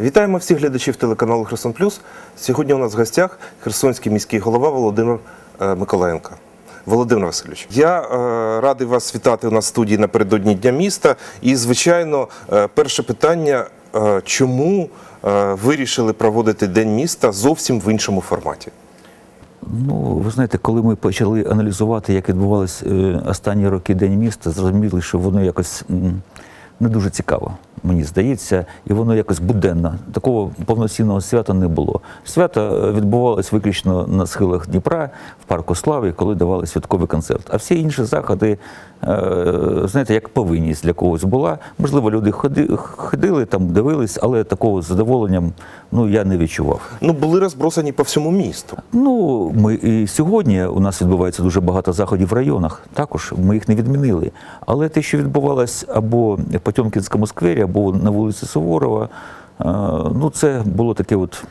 Вітаємо всіх глядачів телеканалу Херсон Плюс. Сьогодні у нас в гостях Херсонський міський голова Володимир е, Миколаєнко. Володимир Васильович, я е, радий вас вітати у нас в студії напередодні Дня міста. І, звичайно, е, перше питання: чому вирішили проводити День міста зовсім в іншому форматі? Ну, ви знаєте, коли ми почали аналізувати, як відбувалися останні роки День міста, зрозуміли, що воно якось не дуже цікаво, мені здається, і воно якось буденно. Такого повноцінного свята не було. Свято е, відбувалось виключно на схилах Дніпра, в парку Слави, коли давали святковий концерт. А всі інші заходи, е, знаєте, як повинність для когось була. Можливо, люди ходили там, дивились, але такого з задоволенням ну, я не відчував. Ну, були розбросані по всьому місту. Ну, ми і сьогодні у нас відбувається дуже багато заходів в районах. Також ми їх не відмінили. Але те, що відбувалось або Потьомкінському сквері, або на вулиці Суворова, е, ну це було таке от.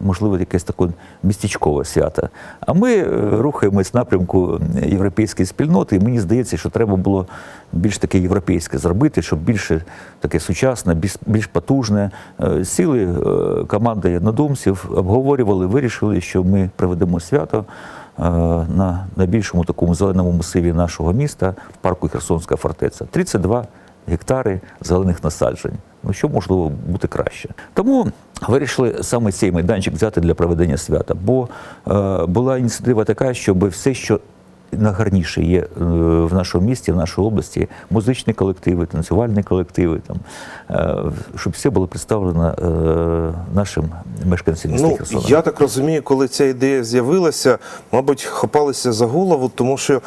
Можливо, якесь таке містечкове свято. А ми е, рухаємось в напрямку європейської спільноти, і мені здається, що треба було більш таке європейське зробити, щоб більше таке сучасне, більш, більш потужне. Е, Сіли команда однодумців, обговорювали, вирішили, що ми проведемо свято на найбільшому такому зеленому масиві нашого міста в парку Херсонська фортеця. 32 гектари зелених насаджень. Ну що можливо бути краще? Тому вирішили саме цей майданчик взяти для проведення свята. Бо е, була ініціатива така, щоб все, що найгарніше є е, в нашому місті, в нашій області, музичні колективи, танцювальні колективи, там, е, щоб все було представлено е, нашим мешканцям міста Ну, Херсона. я так розумію, коли ця ідея з'явилася, мабуть, хапалися за голову, тому що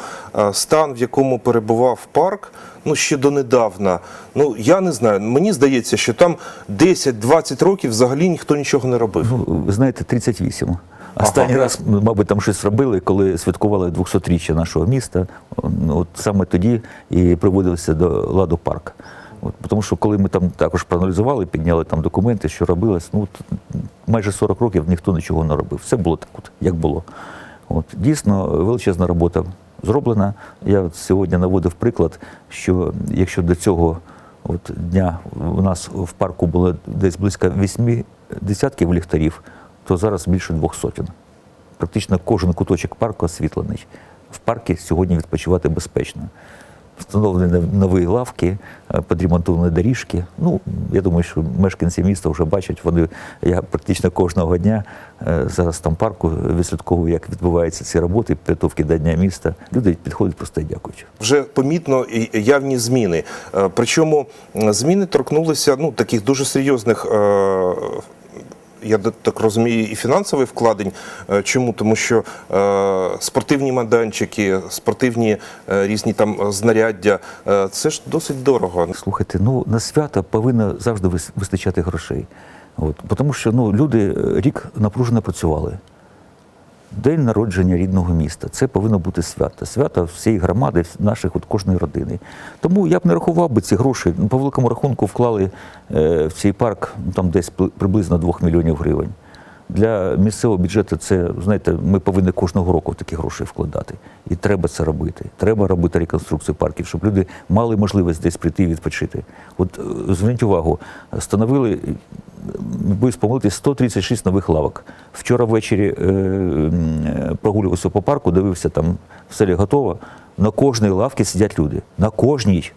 стан, в якому перебував парк, ну ще донедавна. Ну я не знаю. Мені здається, що там 10-20 років взагалі ніхто нічого не робив. Ну, ви знаєте, 38. Останній Ага. раз, мабуть, там щось робили, коли святкували 200-річчя нашого міста. Ну, От саме тоді і приводився до ладу парк. От, тому що коли ми там також проаналізували, підняли там документи, що робилось, ну от, майже 40 років ніхто нічого не робив. Все було так, от, як було. От, дійсно, величезна робота зроблена. Я от сьогодні наводив приклад, що якщо до цього от дня у нас в парку було десь близько 8 десятків ліхтарів, то зараз більше двох сотень. Практично кожен куточок парку освітлений. В парку сьогодні відпочивати безпечно. Встановлені нові лавки, е, підремонтовані доріжки. Ну, я думаю, що мешканці міста вже бачать, вони я практично кожного дня е, зараз там парку відслідковую, як відбуваються ці роботи, підготовки до Дня міста. Люди підходять просто і дякують. Вже помітно явні зміни. Е, Причому зміни торкнулися ну, таких дуже серйозних. Я так розумію, і фінансовий вкладень. Е, Чому? Тому що е, спортивні майданчики, спортивні е, різні там знаряддя це ж досить дорого. Слухайте, ну на свята повинно завжди вис- вистачати грошей. От, тому що ну, люди рік напружено працювали. День народження рідного міста. Це повинно бути свято. Свято всієї громади, наших от кожної родини. Тому я б не рахував би ці гроші. По великому рахунку вклали е, в цей парк ну, там десь приблизно 2 мільйонів гривень. Для місцевого бюджету це, знаєте, ми повинні кожного року такі гроші вкладати. І треба це робити. Треба робити реконструкцію парків, щоб люди мали можливість десь прийти і відпочити. От е, зверніть увагу, встановили, не боюсь помилитись, 136 нових лавок. Вчора ввечері е, е, прогулювався по парку, дивився там в селі готово. На кожній лавці сидять люди. На кожній.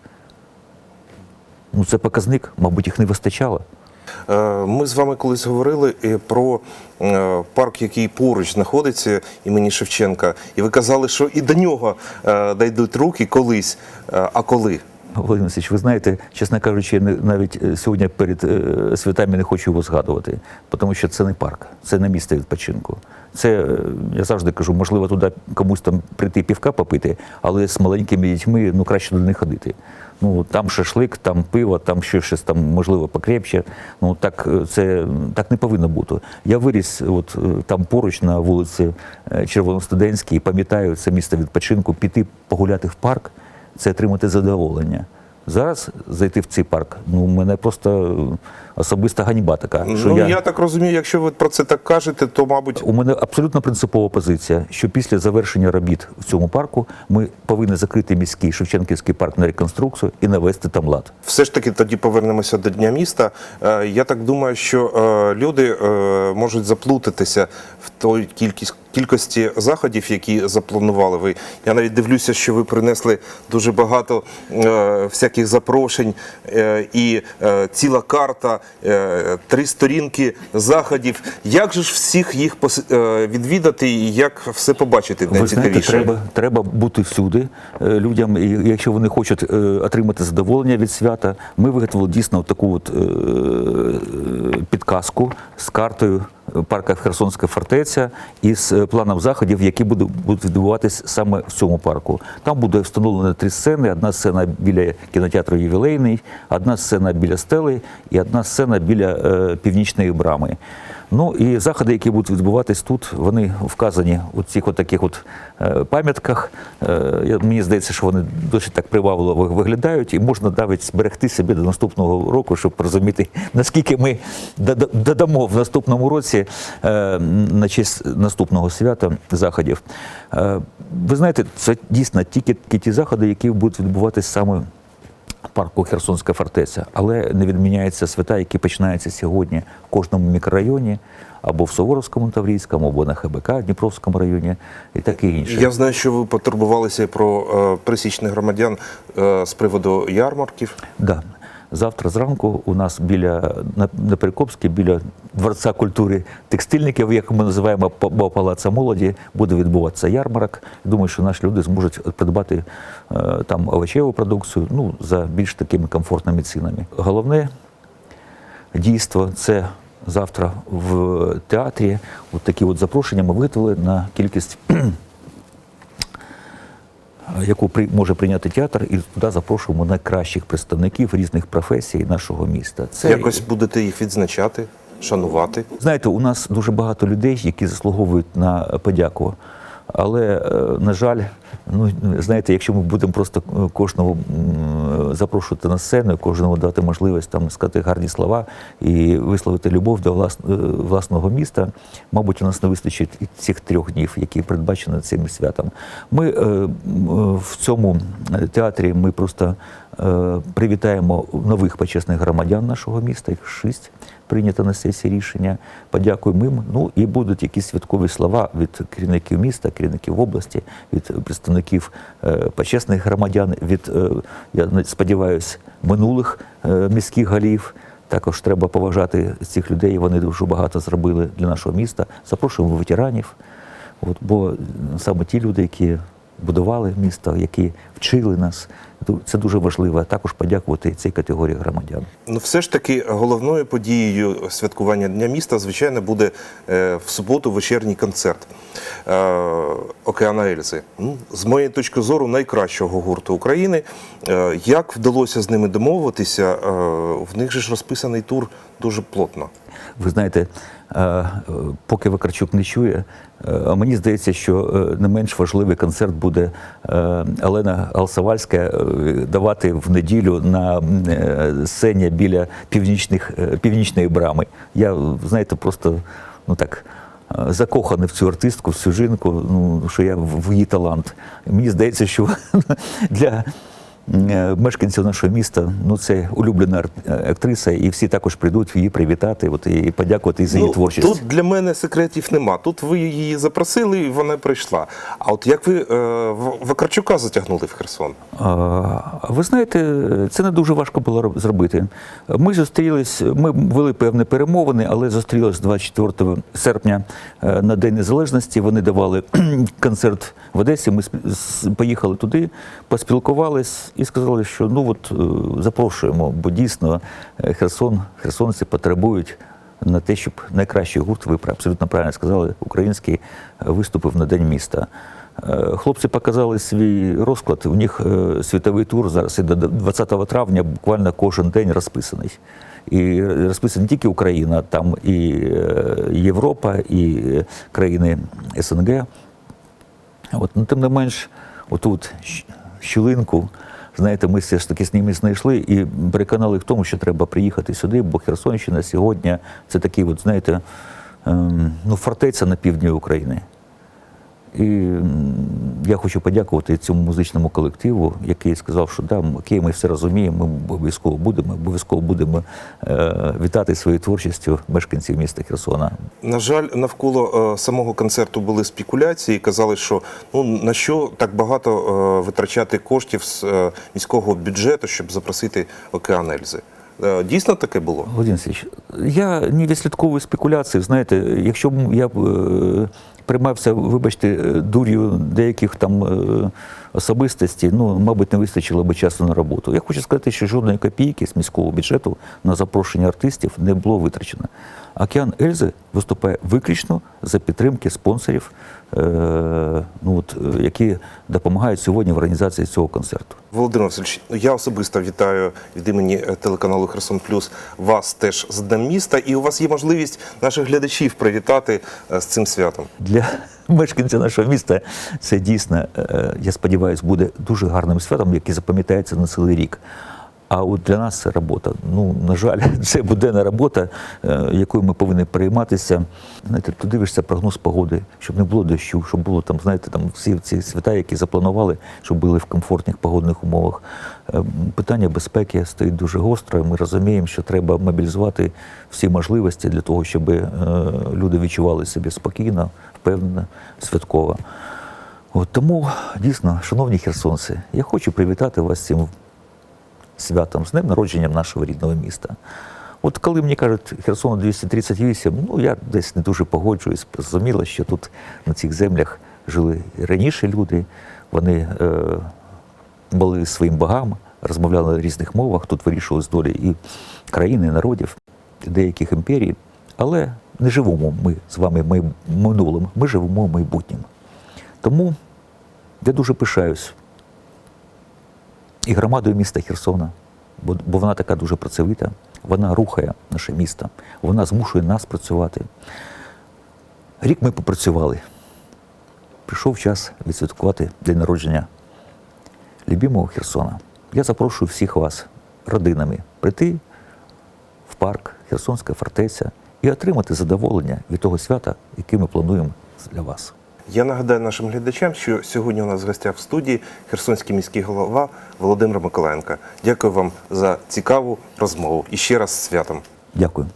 Ну, це показник, мабуть, їх не вистачало. Е, Ми з вами колись говорили е, про е, парк, який поруч знаходиться імені Шевченка, і ви казали, що і до нього дійдуть руки колись. А коли? Володимир Васильович, ви знаєте, чесно кажучи, навіть е, сьогодні перед е, святами не хочу його згадувати, тому що це не парк, це не місце відпочинку. Це, е, я завжди кажу, можливо, туди комусь там прийти півка попити, але з маленькими дітьми ну, краще туди не ходити. Ну, там шашлик, там пиво, там ще щось там, можливо, покрепче. Ну, так, це так не повинно бути. Я виріс от, там поруч на вулиці Червоностудентській, і пам'ятаю це місце відпочинку, піти погуляти в парк це отримати задоволення. Зараз зайти в цей парк, ну мене просто е, особиста ганьба така. Що ну, я... я... так розумію, якщо ви про це так кажете, то, мабуть, У мене абсолютно принципова позиція, що після завершення робіт в цьому парку ми повинні закрити міський Шевченківський парк на реконструкцію і навести там лад. все ж таки тоді повернемося до Дня міста. Е, Я так думаю, що е, люди можуть заплутатися в той кількість. Кількості заходів, які запланували ви. Я навіть дивлюся, що ви принесли дуже багато е, всяких запрошень е, і е, ціла карта, е, три сторінки заходів. Як же ж всіх їх пос- е, відвідати і як все побачити Ви знаєте, треба, треба бути всюди е, людям, і якщо вони хочуть е, отримати задоволення від свята. Ми виготовили дійсно таку от е, е, підказку з картою парка Херсонська фортеця із е, планом заходів, які будуть, відбуватись саме в цьому парку. Там буде встановлено три сцени: одна сцена біля кінотеатру Ювілейний, одна сцена біля стели і одна сцена біля е, північної брами. Ну і заходи, які будуть відбуватись тут, вони вказані у цих таких от е, пам'ятках. Е, Мені здається, що вони досить так привабливо виглядають, і можна навіть зберегти собі до наступного року, щоб розуміти, наскільки ми додамо в наступному році е, на честь наступного свята заходів. Ви знаєте, це дійсно тільки ті заходи, які будуть відбуватись саме парку Херсонська фортеця, але не відміняються свята, які починаються сьогодні в кожному мікрорайоні, або в Суворовському Таврійському, або на ХБК Дніпровському районі, і таке інше. Я знаю, що ви потурбувалися про е, присічних громадян е, з приводу ярмарків. Да. Завтра зранку у нас біля на, Перекопській, біля Дворца культури текстильників, як ми називаємо па- Палаца молоді, буде відбуватися ярмарок. Думаю, що наші люди зможуть придбати е, там овочеву продукцію ну, за більш такими комфортними цінами. Головне дійство це завтра в театрі. От такі от запрошення ми виготовили на кількість яку може прийняти театр, і туди запрошуємо найкращих представників різних професій нашого міста. Це Якось будете їх відзначати, шанувати. знаєте, у нас дуже багато людей, які заслуговують на подяку. Але, е, на жаль, ну знаєте, якщо ми будемо просто е, кожного запрошувати на сцену, кожному дати можливість там сказати гарні слова і висловити любов до влас- е, власного міста, мабуть, у нас не вистачить і цих трьох днів, які передбачені цим святом. Ми е, е, в цьому театрі ми просто привітаємо нових почесних громадян нашого міста, їх шість прийнято на сесії рішення. Подякуємо їм. Ну і будуть якісь святкові слова від керівників міста, керівників області, від представників е, почесних громадян, від е, я сподіваюся, минулих е, міських голів. Також треба поважати цих людей. Вони дуже багато зробили для нашого міста. Запрошуємо ветеранів. От, бо саме ті люди, які будували місто, які вчили нас, це дуже важливо. Також подякувати цій категорії громадян. Ну, все ж таки, головною подією святкування Дня міста, звичайно, буде е, в суботу вечірній концерт е, Океана Ельзи. Ну, з моєї точки зору, найкращого гурту України. Е, як вдалося з ними домовитися? В них же ж розписаний тур дуже плотно. Ви знаєте, поки Вакарчук не чує, мені здається, що не менш важливий концерт буде Олена Алсавальська давати в неділю на е, сцені біля північних, е, північної брами. Я, знаєте, просто ну так. е, Закоханий в цю артистку, в цю жінку, ну що я в її талант. Мені здається, що для мешканців нашого міста ну це улюблена актриса, і всі також прийдуть її привітати, от і подякувати за її творчість. Ну, Тут для мене секретів нема. Тут ви її запросили, і вона прийшла. А от як ви е, Вакарчука затягнули в Херсон? А, Ви знаєте, це не дуже важко було зробити. Ми зустрілись, ми вели певні перемовини, але зустрілись 24 серпня е, на День Незалежності. Вони давали концерт в Одесі. Ми поїхали туди, поспілкувались і сказали, що ну от е, запрошуємо, бо дійсно е, Херсон, херсонці потребують. На те, щоб найкращий гурт, ви абсолютно правильно сказали, український виступив на День міста. Е, Хлопці показали свій розклад. У них світовий тур зараз і до 20 травня буквально кожен день розписаний. І розписана не тільки Україна, там і Європа, і країни СНГ. От, ну, тим не менш, отут щілинку знаєте, ми все ж таки з ними знайшли і переконали в тому, що треба приїхати сюди, бо Херсонщина сьогодні це такий, от, знаєте, ем, ну, фортеця на півдні України. І я хочу подякувати цьому музичному колективу, який сказав, що да, окей, ми все розуміємо, ми обов'язково будемо, обов'язково будемо е, вітати своєю творчістю мешканців міста Херсона. На жаль, навколо е, самого концерту були спекуляції. Казали, що ну на що так багато е, витрачати коштів з міського бюджету, щоб запросити океан Ельзи. Е, дійсно таке було? Володимир Васильович, я не відслідковую спекуляції. Знаєте, якщо б я е, приймався, вибачте, е, дур'ю деяких там особистостей, ну, мабуть, не вистачило б часу на роботу. Я хочу сказати, що жодної копійки з міського бюджету на запрошення артистів не було витрачено. Океан Ельзи виступає виключно за підтримки спонсорів, ну, от, які допомагають сьогодні в організації цього концерту. Володимир Васильович, ну, я особисто вітаю від імені е, телеканалу Херсон Плюс вас теж з Днем міста, і у вас є можливість наших глядачів привітати е, з цим святом. для мешканця нашого міста це дійсно, е, я сподіваюся, буде дуже гарним святом, який запам'ятається на цілий рік. А от для нас це робота. Ну, на жаль, це буденна робота, е, якою ми повинні перейматися. Знаєте, ти дивишся прогноз погоди, щоб не було дощу, щоб було там, знаєте, там всі ці свята, які запланували, щоб були в комфортних погодних умовах. Е, Питання безпеки стоїть дуже гостро. Ми розуміємо, що треба мобілізувати всі можливості для того, щоб е, люди відчували себе спокійно, впевнено, святково. От тому дійсно, шановні херсонці, я хочу привітати вас цим святом, з днем народженням нашого рідного міста. От коли мені кажуть Херсону 238, ну я десь не дуже погоджуюсь. Зрозуміло, що тут на цих землях жили раніше люди, вони е, були своїм богам, розмовляли на різних мовах, тут вирішувалась долі і країни, і народів, і деяких імперій. Але не живемо ми з вами май- минулим, ми живемо майбутнім. Тому я дуже пишаюсь і громадою міста Херсона, бо, бо вона така дуже працьовита, вона рухає наше місто, вона змушує нас працювати. Рік ми попрацювали. Прийшов час відсвяткувати день народження любимого Херсона. Я запрошую всіх вас родинами прийти в парк Херсонська фортеця і отримати задоволення від того свята, яке ми плануємо для вас. Я нагадаю нашим глядачам, що сьогодні у нас в гостях в студії Херсонський міський голова Володимир Миколаєнко. Дякую вам за цікаву розмову і ще раз з святом. Дякую.